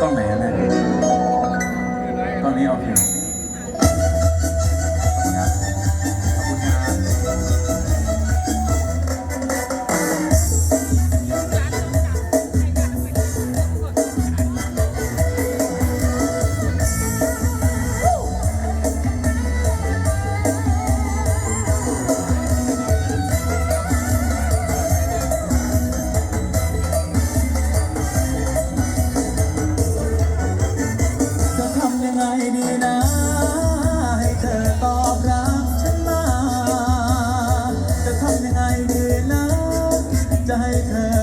กล้องไหนอันแรกกล้องนี้โอเค ใจเธอ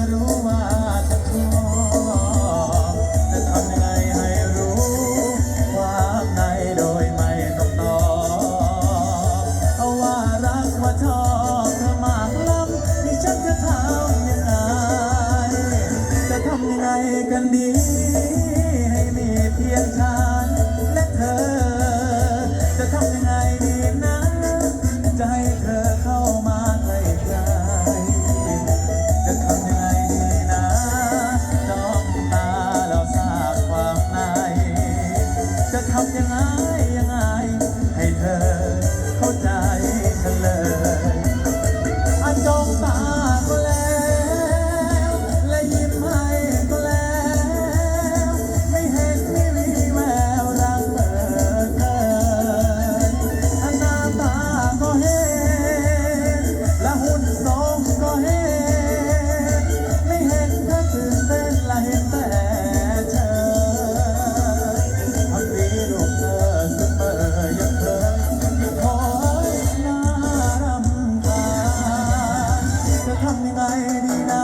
ทำยังไงดีนะ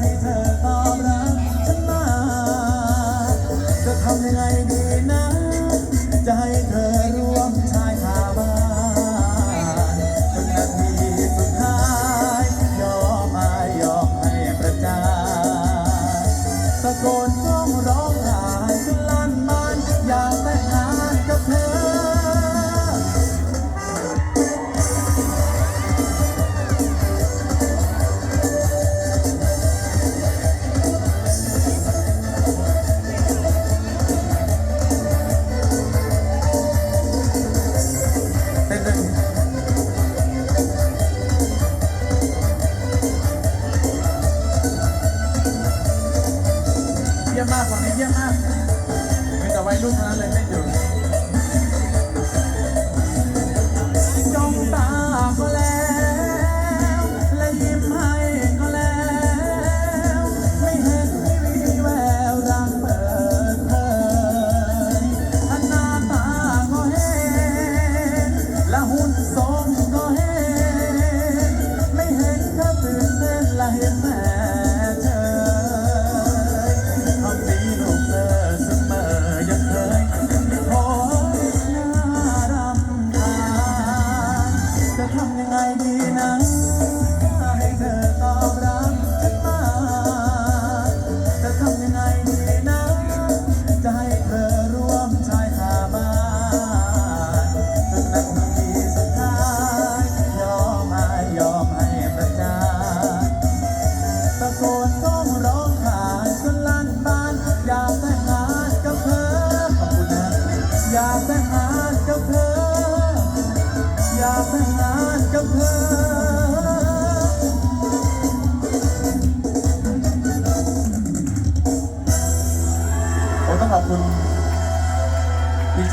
ให้เธอตอบรักฉันมา จะทำยังไงดีนะ จะให้เธอร่วมชายหา มากฝั่งนี้เยี่ยมมากมีแต่วัยรุ่นเท่านั้นเลยไม่อยู่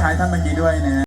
ท้ายท่านเมื่อกี้ด้วยนะ